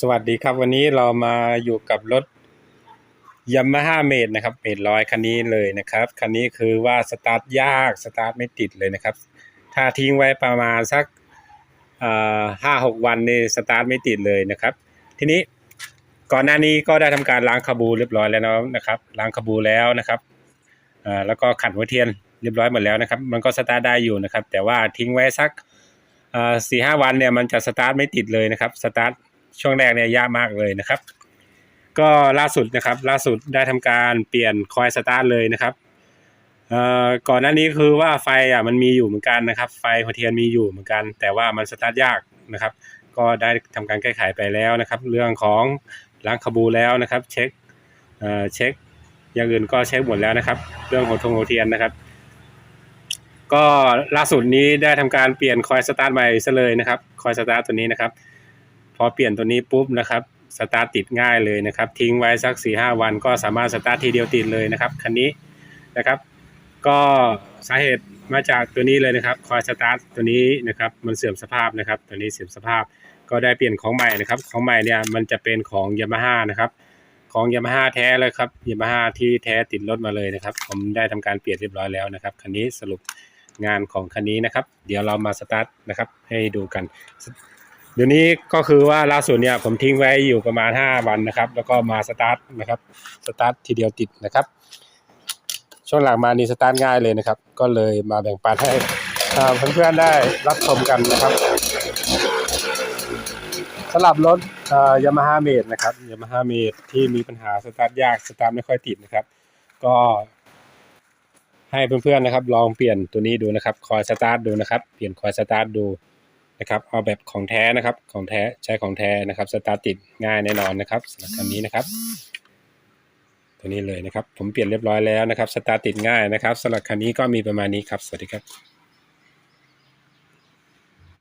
สวัสดีครับวันนี้เรามาอยู่กับรถยามาฮ่าเมดนะครับเมดร้อยคันนี้เลยนะครับ คันนี้คือว่าสตาร์ทยากสตาร์ทไม่ติดเลยนะครับ ถ้าทิ้งไว้ประมาณสักห้าหกวันนี่สตาร์ทไม่ติดเลยนะครับ ทีนี้ก่อนหน้านี้ก็ได้ทำการล้างคาบูเรียบร้อยแล้วนะครับ ล้างคาบูแล้วนะครับแล้วก็ขัดหัวเทียนเรียบร้อยหมดแล้วนะครับ มันก็สตาร์ทได้อยู่นะครับ แต่ว่าทิ้งไว้สักสี่ห้าวันเนี่ยมันจะสตาร์ทไม่ติดเลยนะครับสตาร์ท ช่วงแรกเนี่ยยากมากเลยนะครับ ก็ล่าสุดนะครับ ล่าสุดได้ทำการเปลี่ยนคอยสตาร์ทเลยนะครับก่อนหน้านี้คือว่าไฟอะมันมีอยู่เหมือนกันนะครับ ไฟหัวเทียนมีอยู่เหมือนกัน แต่ว่ามันสตาร์ทยากนะครับ ก็ได้ทำการแก้ไขไปแล้วนะครับ เรื่องของล้างคาบูแล้วนะครับ เช็คเอ่อเช็คอย่างอื่นก็เช็คหมดแล้วนะครับ เรื่องหัวทงหัวเทียนนะครับ ก็ล่าสุดนี้ได้ทำการเปลี่ยนคอยสตาร์ทใหม่ซะเลยนะครับคอยสตาร์ทตัวนี้นะครับ อเปลี่ยนตัวนี้ปุ๊บนะครับสตาร์ทติดง่ายเลยนะครับ ทิ้งไว้สัก4ีหวันก็สามารถสตาร์ททีเดียวติดเลยนะครับคันนี้นะครับ ก็สาเหตุมาจากตัวนี้เลยนะครับคอยสตาร์ทตัวนี้นะครับมันเสื่อมสภาพนะครับ ตัวนี้เสื่อมสภาพก็ได้เปลี่ยนของใหม่นะครับ ของใหม่เนี่ยมันจะเป็นของยามาฮ่านะครับของยามาฮ่าแท้เลยครับยามาฮ่าที่แท้ติดรถมาเลยนะครับ ผมได้ทำการเปลี่ยนเรียบร้อยแล้วนะครับคันนี้สรุปงานของคันนี้นะครับ เดี๋ยวเรามาสตาร์ทนะครับให้ดูกัน เดี๋ยวนี้ก็คือว่าล่าสุดเนี่ยผมทิ้งไว้อยู่ประมาณ 5 วันนะครับ แล้วก็มาสตาร์ทนะครับสตาร์ททีเดียวติดนะครับ ช่วงหลังมานี่สตาร์ทง่ายเลยนะครับ ก็เลยมาแบ่งปันให้เพื่อนๆได้รับชมกันนะครับสำหรับรถยามาฮ่าเมดนะครับยามาฮ่าเมดที่มีปัญหาสตาร์ทยากสตาร์ทไม่ค่อยติดนะครับ ก็ให้เพื่อนๆนะครับ ลองเปลี่ยนตัวนี้ดูนะครับคอยสตาร์ทดูนะครับ เปลี่ยนคอยสตาร์ทดู นะครับเอาแบบของแท้นะครับของแท้ใช้ของแท้นะครับสตาร์ติดง่ายแน่นอนนะครับสำหรับคันนี้นะครับ ตัวนี้เลยนะครับ ผมเปลี่ยนเรียบร้อยแล้วนะครับสตาร์ติดง่ายนะครับสำหรับคันนี้ก็มีประมาณนี้ครับ สวัสดีครับ